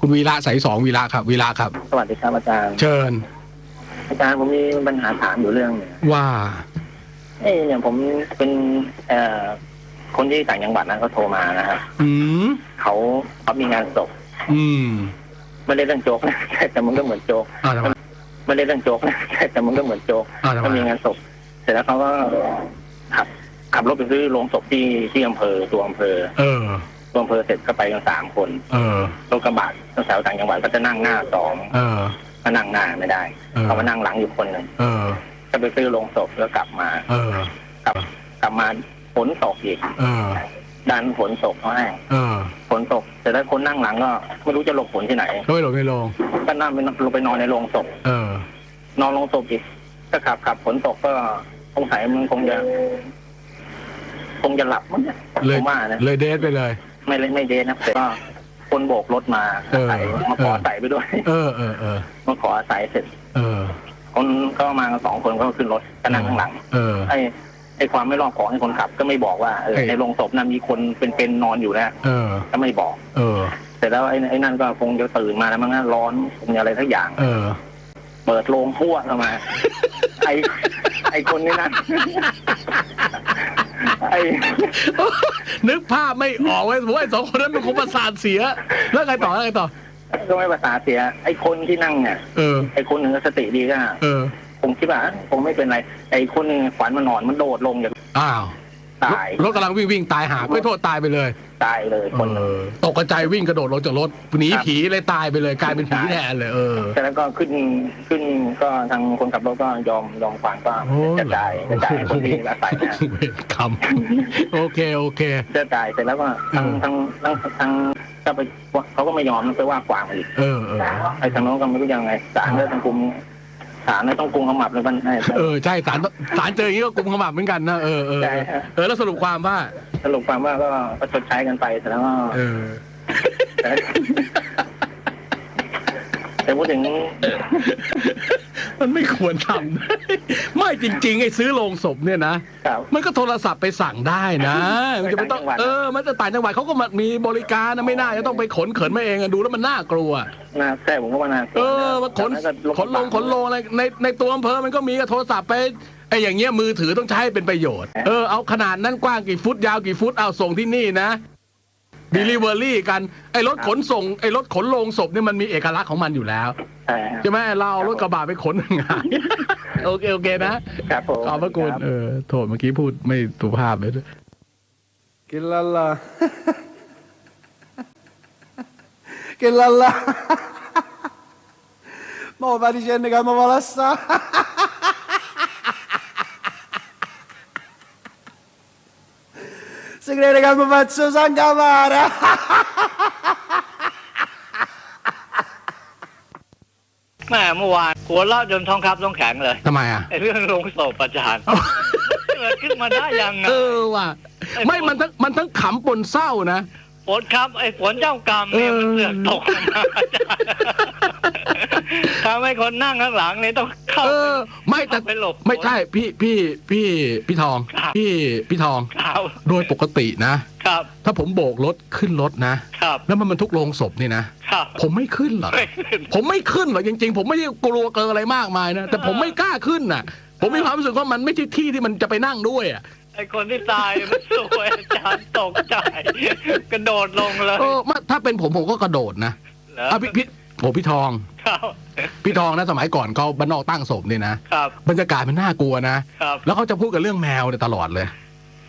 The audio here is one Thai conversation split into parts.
คุณวีระสายสองวีระครับวีระครับ สวัสดีครับอาจารย์ เชิญ อาจารย์ผมมีปัญหาถามอยู่เรื่องหนึ่งว่าเอ้ยเนี่ยผมเป็นเอ่อคนที่ต่างจังหวัดนั้นเขาโทรมานะครับอืมเขาเขามีงานศพอืมไม่ได้เรื่องโจ๊กนะ แต่มันก็เหมือนโจ๊กอ่าทำไมไม่ได้เรื่องโจ๊กนะแต่มันก็เหมือนโจ๊กอ่าทำเขาไมมีงานศพเสร็จแล้วเขาก็ขับขับรถไปซื้อโรงศพที่ที่อำเภอตัวอำเภอ เออ ตัวอำเภอเสร็จก็ไปกันสามคนเออรถกระบะแถวต่างจังหวัดก็จะนั่งหน้าสองเออ ก็นั่งหน้าไม่ได้เออ เขามานั่งหลังอยู่คนหนึ่งเออ ก็ไปซื้อโรงศพแล้วกลับมา เออ กลับกลับมาฝนตกอีกเออ ดันฝนตกเขาให้เออฝนตกแต่ถ้าคนนั่งหลังก็ไม่รู้จะหลบฝนที่ไหน ก็ไม่หลงไม่ลงก็นั่งไปลงไปนอนในโรงศพ เออ นอนโรงศพอีกก็ขับขับฝนตกก็สงสัยมันคงจะ คงจะหลับมั้งเนี่ยเลยผมว่านะเลยเดทไปเลย ไม่เลยไม่เดนนะแต่ก็คนโบกรถมาเออใส่มาขอเออใส่ไปด้วยเออเออเออมาขอใส่เสร็จ เออคนก็มากันสองคนก็ขึ้นรถก็นั่งข้างหลังเออ ไอ้ไอ้ความไม่รอบของให้คนขับ ก็ไม่บอกว่าเออเอ้ย ในโรงศพนั้นมีคนเป็นๆนอนอยู่นะเออก็ไม่บอก เออเสร็จแล้วไอ้ไอ้นั่นก็คงจะตื่นมาแล้วมั้งนะร้อนคงจะอะไรทักอย่าง เออเปิดโรงพั่วเข้ามา ไอ้ไอ้คนนี้นั่น ไอ้นึกภาพไม่ออกเว้ยผมว่าไอ้สองคนนั้นมันคงประสาทเสีย แล้วไงต่อแล้วไงต่อ ก็ไม่ภาษาทเสีย ไอ้คนที่นั่งเนี่ยเออ ไอ้คนหนึ่งก็สติดีก็ เออ ผมคิดว่าคงไม่เป็นไร ไอ้คนหนึ่งขวัญมันนอนมันโดดลงอย่างอ้าว ตายรถกำลังวิ่งวิ่งตายหาไม่โทษตายไปเลย ตายเลยคนหนึ่งเออตกกระจายวิ่งกระโดดลงจากรถหนีครับผีเลยตายไปเลยกลายเป็นผีแทนเลยเออแต่แล้วก็ขึ้นขึ้นก็ทางคนขับรถก็ยอมยอมฟังก็โอ้จะจ่ายจะจ่ายให้คนที่อาศัยนะเวรกรรมโอเคโอเคจะจ่ายเสร็จแล้วก็ทางเออทางทางทางก็ไปเขาก็ไม่ยอมไปว่าความมาอีกเออเออไอ้ทางโน้นก็ไม่รู้ยังไงศาลก็ต้องกุม ศาลเนี่ยต้องกุมขมับเลยมันไอ้เออใช่สารสารเจออย่างนี้ก็กุมขมับเหมือนกันนะเออเออใช่ฮะเออแล้วสรุปความว่า สรุปความว่าก็ก็ชดใช้กันไปแต่แล้วก็เออแต่แต่พูดถึง มันไม่ควรทำ ไม่จริงๆไอ้ซื้อโลงศพเนี่ยนะ ครับ มันก็โทรศัพท์ไปสั่งได้นะ มันจะไม่ต้องไปต่างจังหวัดเออ มันจะต่างจังหวัดเขาก็มามีบริการนะไม่น่าจะต้องไปขนเขินมาเองอะดูแล้วมันน่ากลัวน่าใช่ผมก็ว่าน่าเออมาขนแต่ก็ขนลงขนลงอะไรในในตัวอำเภอมันก็มีโทรศัพท์ไปไอ้อย่างเงี้ยมือถือต้องใช้ให้เป็นประโยชน์ เออเอาขนาดนั้นกว้างกี่ฟุตยาวกี่ฟุตเอาส่งที่นี่นะด e ลิเวอรี่กันไอ้รถขนส่งไอ้รถขนลงศพเนี่ยมันมีเอกลักษณ์ของมันอยู่แล้ว ใช่ฮะใช่ไหมเราเอารถกระบะไปขนงาน โอเคโอเคนะครับผมขอบพระคุณเออโทษเมื่อกี้พูดไม่สุภาพเลย Che la la. che la la. Ma va dicendo che mi vuole assare. Si crede che mi faccio sangavare. แม่เมื่อวานหัวเราะจนท้องครับท้องแข็งเลยทำไมอะไอ้เรื่องลงศพอาจารย์เกิดขึ้นมาได้ยังไงเออว่ะไม่มันทั้งมันทั้งขำปนเศร้านะฝนครับไอ้ฝนเจ้ากรรมเนี่ยเออมันเสือกตกลงมาอาจารย์ทำให้คนนั่งข้างหลังเนี่ยต้องเข้าเออไม่แต่ไปหลบไม่ใช่พี่พี่พี่พี่ทองครับพี่พี่ทองครับโดยปกตินะ ครับ ถ้าผมโบกรถขึ้นรถนะครับแล้วมันบรรทุกโลงศพนี่นะครับ ผมไม่ขึ้นหรอกไม่ขึ้นผมไม่ขึ้นหรอกจริง ๆ ผมไม่ได้กลัวเกินอะไรมากมายนะแต่ผมไม่กล้าขึ้นน่ะ ผมมีความรู้สึกว่ามันไม่ใช่ที่ที่มันจะไปนั่งด้วยอะไอ้คนที่ตายมันสวยอาจารย์ตกใจกระโดดลงเลยเออมาถ้าเป็นผมผมก็กระโดดนะเหรออะพี่พี่โหพี่ทองครับพี่ทองนะสมัยก่อนเขาบ้านนอกตั้งศพเนี่ยนะครับบรรยากาศมันน่ากลัวนะครับแล้วเขาจะพูดกันเรื่องแมวเนี่ยตลอดเลยไ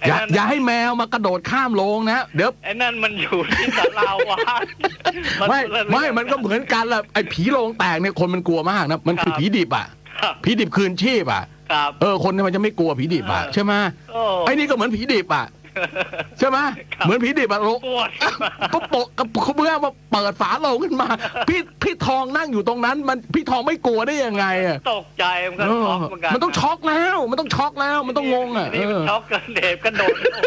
อ้อย่านั่นอย่าให้แมวมากระโดดข้ามโรงนะเดี๋ยวไอ้นั่นมันอยู่ที่ศาลาวัดไม่คนละเรื่องไม่มันก็เหมือนกันแหละไอ้ผีโรงแตกเนี่ยคนมันกลัวมากนะมันคือครับผีดิบอะครับผีดิบคืนชีพอะครับเออคนเนี่ยมันจะไม่กลัวผีดิบอะเออใช่ไหมโอ้ไอ้นี่ก็เหมือนผีดิบอะ ใช่ไหมครับเหมือนผีดิบอะโลปวดก็โปะกับเพื่อมาเปิดฝาโลงขึ้นมา พี่พี่ทองนั่งอยู่ตรงนั้น มันพี่ทองไม่กลัวได้ยังไงอะตกใจมันก็เออช็อกเหมือนกันมันต้องช็อกแล้ว มันต้องช็อกแล้วมันต้องงงอะนี่เอมันอช็อกกันเดบกระโดดลง